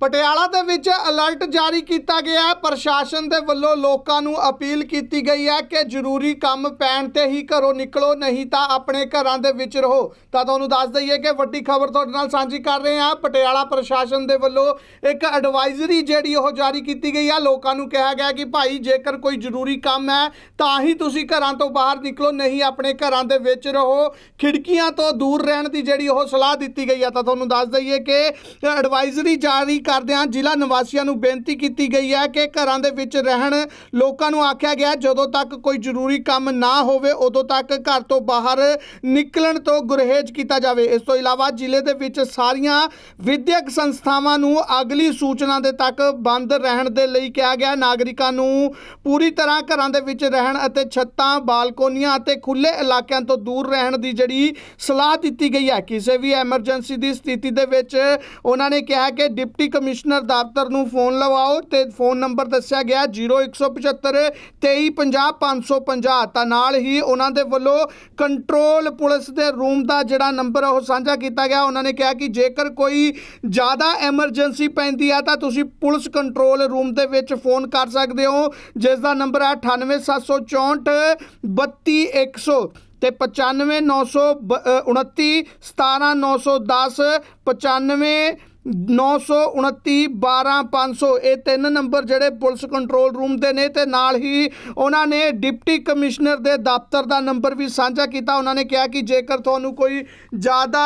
ਪਟਿਆਲਾ ਦੇ ਵਿੱਚ ਅਲਰਟ ਜਾਰੀ ਕੀਤਾ ਗਿਆ ਹੈ। ਪ੍ਰਸ਼ਾਸਨ ਦੇ ਵੱਲੋਂ ਲੋਕਾਂ ਨੂੰ ਅਪੀਲ ਕੀਤੀ ਗਈ ਹੈ ਕਿ ਜ਼ਰੂਰੀ ਕੰਮ ਪੈਣ ਤੇ ਹੀ ਘਰੋਂ ਨਿਕਲੋ, ਨਹੀਂ ਤਾਂ ਆਪਣੇ ਘਰਾਂ ਦੇ ਵਿੱਚ ਰਹੋ। ਤਾਂ ਤੁਹਾਨੂੰ ਦੱਸ ਦਈਏ ਕਿ ਵੱਡੀ ਖਬਰ ਤੁਹਾਡੇ ਨਾਲ ਸਾਂਝੀ ਕਰ ਰਹੇ ਹਾਂ। ਪਟਿਆਲਾ ਪ੍ਰਸ਼ਾਸਨ ਦੇ ਵੱਲੋਂ ਇੱਕ ਐਡਵਾਈਜ਼ਰੀ ਜਿਹੜੀ ਉਹ ਜਾਰੀ ਕੀਤੀ ਗਈ ਹੈ। ਲੋਕਾਂ ਨੂੰ ਕਿਹਾ ਗਿਆ ਕਿ ਭਾਈ, ਜੇਕਰ ਕੋਈ ਜ਼ਰੂਰੀ ਕੰਮ ਹੈ, ਤਾਂ ਹੀ ਤੁਸੀਂ ਘਰਾਂ ਤੋਂ ਬਾਹਰ ਨਿਕਲੋ, ਨਹੀਂ ਆਪਣੇ ਘਰਾਂ ਦੇ ਵਿੱਚ ਰਹੋ। ਖਿੜਕੀਆਂ ਤੋਂ ਦੂਰ ਰਹਿਣ ਦੀ ਜਿਹੜੀ ਉਹ ਸਲਾਹ ਦਿੱਤੀ ਗਈ ਹੈ। ਤਾਂ ਤੁਹਾਨੂੰ ਦੱਸ ਦਈਏ ਕਿ ਐਡਵਾਈਜ਼ਰੀ ਜਾਰੀ ਕਰਦਿਆਂ ਜ਼ਿਲ੍ਹਾ ਨਿਵਾਸੀਆਂ ਨੂੰ ਬੇਨਤੀ ਕੀਤੀ ਗਈ ਹੈ ਕਿ ਘਰਾਂ ਦੇ ਵਿੱਚ ਰਹਿਣ ਲੋਕਾਂ ਨੂੰ ਆਖਿਆ ਗਿਆ ਜਦੋਂ ਤੱਕ ਕੋਈ ਜ਼ਰੂਰੀ ਕੰਮ ਨਾ ਹੋਵੇ, ਉਦੋਂ ਤੱਕ ਘਰ ਤੋਂ ਬਾਹਰ ਨਿਕਲਣ ਤੋਂ ਗੁਰਹੇਜ਼ ਕੀਤਾ ਜਾਵੇ। ਇਸ ਤੋਂ ਇਲਾਵਾ ਜ਼ਿਲ੍ਹੇ ਦੇ ਵਿੱਚ ਸਾਰੀਆਂ ਵਿਦਿਅਕ ਸੰਸਥਾਵਾਂ ਨੂੰ ਅਗਲੀ ਸੂਚਨਾ ਦੇ ਤੱਕ ਬੰਦ ਰਹਿਣ ਦੇ ਲਈ ਕਿਹਾ ਗਿਆ ਨਾਗਰਿਕਾਂ ਨੂੰ ਪੂਰੀ ਤਰ੍ਹਾਂ ਘਰਾਂ ਦੇ ਵਿੱਚ ਰਹਿਣ ਅਤੇ ਛੱਤਾਂ, ਬਾਲਕੋਨੀਆਂ ਅਤੇ ਖੁੱਲੇ ਇਲਾਕਿਆਂ ਤੋਂ ਦੂਰ ਰਹਿਣ ਦੀ ਜਿਹੜੀ ਸਲਾਹ ਦਿੱਤੀ ਗਈ ਹੈ। ਕਿਸੇ ਵੀ ਐਮਰਜੈਂਸੀ ਦੀ ਸਥਿਤੀ ਦੇ ਵਿੱਚ ਉਹਨਾਂ ਨੇ ਕਿਹਾ ਕਿ ਡਿਪਟੀ ਕਮਿਸ਼ਨਰ ਦਫ਼ਤਰ ਨੂੰ ਫੋਨ ਲਵਾਓ ਤੇ ਫੋਨ ਨੰਬਰ ਦੱਸਿਆ ਗਿਆ 0175 2350550 ਤਾਂ ਨਾਲ ਹੀ ਉਹਨਾਂ ਦੇ ਵੱਲੋਂ ਕੰਟਰੋਲ ਪੁਲਿਸ ਦੇ ਰੂਮ ਦਾ ਜਿਹੜਾ ਨੰਬਰ ਹੈ ਉਹ ਸਾਂਝਾ ਕੀਤਾ ਗਿਆ। ਉਹਨਾਂ ਨੇ ਕਿਹਾ ਕਿ ਜੇਕਰ ਕੋਈ ਜ਼ਿਆਦਾ ਐਮਰਜੈਂਸੀ ਪੈਂਦੀ ਹੈ ਤਾਂ ਤੁਸੀਂ ਪੁਲਿਸ ਕੰਟਰੋਲ ਰੂਮ ਦੇ ਵਿੱਚ ਫੋਨ ਕਰ ਸਕਦੇ ਹੋ। ਜਿਸ ਦਾ ਨੰਬਰ ਹੈ 98764 32100 ਤੇ 95929 17910 95 929 12500 ਇਹ ਤਿੰਨ ਨੰਬਰ ਜਿਹੜੇ ਪੁਲਿਸ ਕੰਟਰੋਲ ਰੂਮ ਦੇ ਨੇ ਤੇ ਨਾਲ ਹੀ ਉਹਨਾਂ ਨੇ ਡਿਪਟੀ ਕਮਿਸ਼ਨਰ ਦੇ ਦਫ਼ਤਰ ਦਾ ਨੰਬਰ ਵੀ ਸਾਂਝਾ ਕੀਤਾ। ਉਹਨਾਂ ਨੇ ਕਿਹਾ ਕਿ ਜੇਕਰ ਤੁਹਾਨੂੰ ਕੋਈ ਜ਼ਿਆਦਾ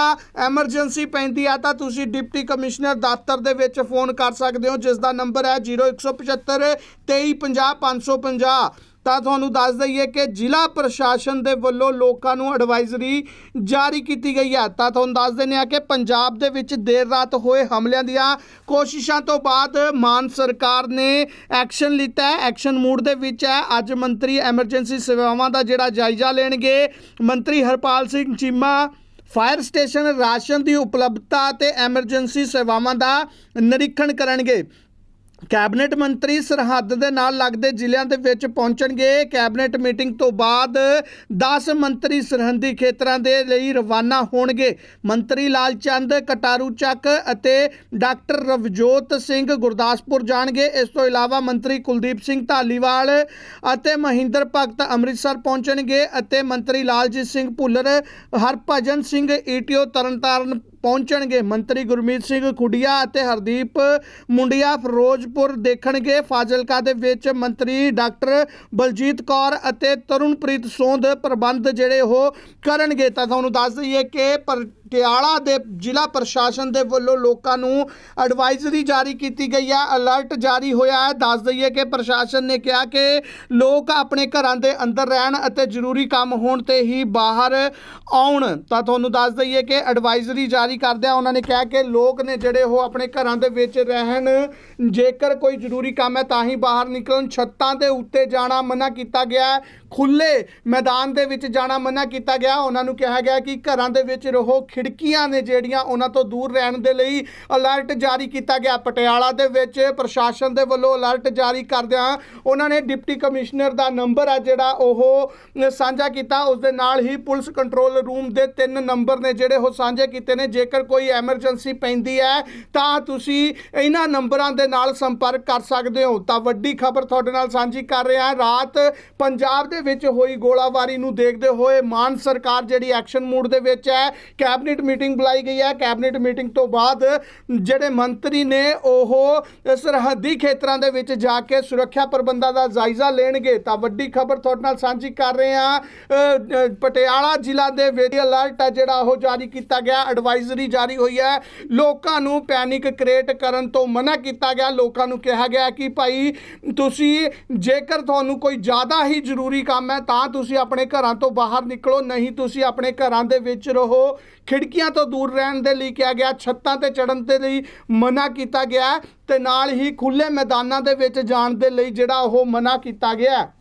ਐਮਰਜੈਂਸੀ ਪੈਂਦੀ ਆ ਤਾਂ ਤੁਸੀਂ ਡਿਪਟੀ ਕਮਿਸ਼ਨਰ ਦਫ਼ਤਰ ਦੇ ਵਿੱਚ ਫੋਨ ਕਰ ਸਕਦੇ ਹੋ, ਜਿਸ ਦਾ ਨੰਬਰ ਹੈ 0175 2350550 ਤਾਂ ਤੁਹਾਨੂੰ ਦੱਸ ਦਈਏ ਕਿ ਜ਼ਿਲ੍ਹਾ ਪ੍ਰਸ਼ਾਸਨ ਦੇ ਵੱਲੋਂ ਲੋਕਾਂ ਨੂੰ ਐਡਵਾਈਜ਼ਰੀ ਜਾਰੀ ਕੀਤੀ ਗਈ ਹੈ। ਤਾਂ ਤੁਹਾਨੂੰ ਦੱਸ ਦਿੰਦੇ ਆ ਕਿ ਪੰਜਾਬ ਦੇ ਵਿੱਚ ਦੇਰ ਰਾਤ ਹੋਏ ਹਮਲਿਆਂ ਦੀਆਂ ਕੋਸ਼ਿਸ਼ਾਂ ਤੋਂ ਬਾਅਦ ਮਾਨ ਸਰਕਾਰ ਨੇ ਐਕਸ਼ਨ ਲਿੱਤਾ ਹੈ। ਐਕਸ਼ਨ ਮੂਡ ਦੇ ਵਿੱਚ ਹੈ। ਅੱਜ ਮੰਤਰੀ ਐਮਰਜੈਂਸੀ ਸੇਵਾਵਾਂ ਦਾ ਜਿਹੜਾ ਜਾਇਜ਼ਾ ਲੈਣਗੇ, ਮੰਤਰੀ Harpal Singh Cheema, fire station ration ਦੀ ਉਪਲਬਧਤਾ ਤੇ ਐਮਰਜੈਂਸੀ ਸੇਵਾਵਾਂ ਦਾ ਨਿਰੀਖਣ ਕਰਨਗੇ। ਕੈਬਨਿਟ ਮੰਤਰੀ ਸਰਹੱਦ ਦੇ ਨਾਲ ਲੱਗਦੇ ਜ਼ਿਲ੍ਹਿਆਂ ਦੇ ਵਿੱਚ ਪਹੁੰਚਣਗੇ। ਕੈਬਨਿਟ ਮੀਟਿੰਗ ਤੋਂ ਬਾਅਦ 10 ਮੰਤਰੀ ਸਰਹੱਦੀ ਖੇਤਰਾਂ ਦੇ ਲਈ ਰਵਾਨਾ ਹੋਣਗੇ। ਮੰਤਰੀ ਲਾਲਚੰਦ ਕਟਾਰੂ ਚੱਕ ਅਤੇ ਡਾਕਟਰ ਰਵਜੋਤ ਸਿੰਘ ਗੁਰਦਾਸਪੁਰ ਜਾਣਗੇ। ਇਸ ਤੋਂ ਇਲਾਵਾ ਮੰਤਰੀ ਕੁਲਦੀਪ ਸਿੰਘ ਢਾਲੀਵਾਲ ਅਤੇ ਮਹਿੰਦਰ ਭਗਤ ਅੰਮ੍ਰਿਤਸਰ ਪਹੁੰਚਣਗੇ ਅਤੇ ਮੰਤਰੀ ਲਾਲਜੀਤ ਸਿੰਘ ਭੁੱਲਰ, ਹਰਭਜਨ ਸਿੰਘ ਈਟੀਓ ਤਰਨਤਾਰਨ ਪਹੁੰਚਣਗੇ। ਮੰਤਰੀ ਗੁਰਮੀਤ ਸਿੰਘ ਖੁੱਡੀਆ ਅਤੇ ਹਰਦੀਪ ਮੁੰਡਿਆ ਫਿਰੋਜ਼ਪੁਰ ਦੇਖਣਗੇ। ਫਾਜ਼ਿਲਕਾ ਦੇ ਵਿੱਚ ਮੰਤਰੀ ਡਾਕਟਰ ਬਲਜੀਤ ਕੌਰ ਅਤੇ ਤਰੁਣਪ੍ਰੀਤ ਸੋਂਧ ਪ੍ਰਬੰਧ ਜਿਹੜੇ ਉਹ ਕਰਨਗੇ। ਤਾਂ ਤੁਹਾਨੂੰ ਦੱਸ ਦਈਏ ਕਿ ਪਟਿਆਲਾ ਦੇ ਜ਼ਿਲ੍ਹਾ ਪ੍ਰਸ਼ਾਸਨ ਦੇ ਵੱਲੋਂ ਲੋਕਾਂ ਨੂੰ ਐਡਵਾਈਜ਼ਰੀ ਜਾਰੀ ਕੀਤੀ ਗਈ ਹੈ ਅਲਰਟ ਜਾਰੀ ਹੋਇਆ ਹੈ। ਦੱਸ ਦਈਏ ਕਿ ਪ੍ਰਸ਼ਾਸਨ ਨੇ ਕਿਹਾ ਕਿ ਲੋਕ ਆਪਣੇ ਘਰਾਂ ਦੇ ਅੰਦਰ ਰਹਿਣ ਅਤੇ ਜ਼ਰੂਰੀ ਕੰਮ ਹੋਣ ਤੇ ਹੀ ਬਾਹਰ ਆਉਣ। ਤਾਂ ਤੁਹਾਨੂੰ ਦੱਸ ਦਈਏ ਕਿ ਐਡਵਾਈਜ਼ਰੀ ਜਾਰੀ ਕਰਦਿਆਂ ਉਹਨਾਂ ਨੇ ਕਿਹਾ ਕਿ ਲੋਕ ਨੇ ਜਿਹੜੇ ਉਹ ਆਪਣੇ ਘਰਾਂ ਦੇ ਵਿੱਚ ਰਹਿਣ, ਜੇਕਰ ਕੋਈ ਜ਼ਰੂਰੀ ਕੰਮ ਹੈ ਤਾਂ ਹੀ ਬਾਹਰ ਨਿਕਲਣ, ਛੱਤਾਂ ਦੇ ਉੱਤੇ ਜਾਣਾ ਮਨਾ ਕੀਤਾ ਗਿਆ ਖੁੱਲੇ ਮੈਦਾਨ ਦੇ ਵਿੱਚ ਜਾਣਾ ਮਨਾ ਕੀਤਾ ਗਿਆ ਉਹਨਾਂ ਨੂੰ ਕਿਹਾ ਗਿਆ ਕਿ ਘਰਾਂ ਦੇ ਵਿੱਚ ਰਹੋ, ਖਿੜਕੀਆਂ ਨੇ ਜਿਹੜੀਆਂ ਉਹਨਾਂ ਤੋਂ ਦੂਰ ਰਹਿਣ ਦੇ ਲਈ ਅਲਰਟ ਜਾਰੀ ਕੀਤਾ ਗਿਆ। ਪਟਿਆਲਾ ਦੇ ਵਿੱਚ ਪ੍ਰਸ਼ਾਸਨ ਦੇ ਵੱਲੋਂ ਅਲਰਟ ਜਾਰੀ ਕਰਦਿਆਂ ਉਹਨਾਂ ਨੇ ਡਿਪਟੀ ਕਮਿਸ਼ਨਰ ਦਾ ਨੰਬਰ ਹੈ ਜਿਹੜਾ ਉਹ ਸਾਂਝਾ ਕੀਤਾ। ਉਸ ਦੇ ਨਾਲ ਹੀ ਪੁਲਿਸ ਕੰਟਰੋਲ ਰੂਮ ਦੇ ਤਿੰਨ ਨੰਬਰ ਨੇ ਜਿਹੜੇ ਉਹ ਸਾਂਝੇ ਕੀਤੇ ਨੇ ਜੇਕਰ ਕੋਈ ਐਮਰਜੈਂਸੀ ਪੈਂਦੀ ਹੈ, ਤਾਂ ਤੁਸੀਂ ਇਹਨਾਂ ਨੰਬਰਾਂ ਦੇ ਨਾਲ ਸੰਪਰਕ ਕਰ ਸਕਦੇ ਹੋ। ਤਾਂ ਵੱਡੀ ਖਬਰ ਤੁਹਾਡੇ ਨਾਲ ਸਾਂਝੀ ਕਰ ਰਹੇ ਹਾਂ। ਰਾਤ ਪੰਜਾਬ ਦੇ ਵਿੱਚ ਹੋਈ ਗੋਲਾਬਾਰੀ ਨੂੰ ਦੇਖਦੇ ਹੋਏ ਮਾਨ ਸਰਕਾਰ ਜਿਹੜੀ ਐਕਸ਼ਨ ਮੂਡ ਦੇ ਵਿੱਚ ਹੈ, ਕੈਬਨਿਟ ਮੀਟਿੰਗ ਬੁਲਾਈ ਗਈ ਹੈ। ਕੈਬਨਿਟ ਮੀਟਿੰਗ ਤੋਂ ਬਾਅਦ ਜਿਹੜੇ ਮੰਤਰੀ ਨੇ, ਉਹ ਸਰਹੱਦੀ ਖੇਤਰਾਂ ਦੇ ਵਿੱਚ ਜਾ ਕੇ ਸੁਰੱਖਿਆ ਪ੍ਰਬੰਧਾਂ ਦਾ ਜਾਇਜ਼ਾ ਲੈਣਗੇ। ਤਾਂ ਵੱਡੀ ਖਬਰ ਤੁਹਾਡੇ ਨਾਲ ਸਾਂਝੀ ਕਰ ਰਹੇ ਹਾਂ। ਪਟਿਆਲਾ ਜ਼ਿਲ੍ਹਾ ਦੇ ਵਿੱਚ ਅਲਰਟ ਹੈ ਜਿਹੜਾ ਉਹ ਜਾਰੀ ਕੀਤਾ ਗਿਆ। ਐਡਵਾਈਜ਼ਰੀ ਜਾਰੀ ਹੋਈ ਹੈ। ਲੋਕਾਂ ਨੂੰ ਪੈਨਿਕ ਕ੍ਰੀਏਟ ਕਰਨ ਤੋਂ ਮਨਾ ਕੀਤਾ ਗਿਆ। ਲੋਕਾਂ ਨੂੰ ਕਿਹਾ ਗਿਆ ਕਿ ਭਾਈ, ਤੁਸੀਂ ਜੇਕਰ ਤੁਹਾਨੂੰ ਕੋਈ ਜ਼ਿਆਦਾ ਹੀ ਜ਼ਰੂਰੀ ਕੰਮ ਹੈ, ਤਾਂ ਤੁਸੀਂ ਆਪਣੇ ਘਰਾਂ ਤੋਂ ਬਾਹਰ ਨਿਕਲੋ, ਨਹੀਂ ਤੁਸੀਂ ਆਪਣੇ ਘਰਾਂ ਦੇ ਵਿੱਚ ਰਹੋ। ਖਿੜਕੀਆਂ ਤੋਂ ਦੂਰ ਰਹਿਣ ਦੇ ਲਈ ਕਿਹਾ ਗਿਆ, ਛੱਤਾਂ ਤੇ ਚੜਨ ਦੇ ਲਈ ਮਨਾ ਕੀਤਾ ਗਿਆ ਹੈ ਤੇ ਨਾਲ ਹੀ ਖੁੱਲੇ ਮੈਦਾਨਾਂ ਦੇ ਵਿੱਚ ਜਾਣ ਦੇ ਲਈ ਜਿਹੜਾ ਉਹ ਮਨਾ ਕੀਤਾ ਗਿਆ।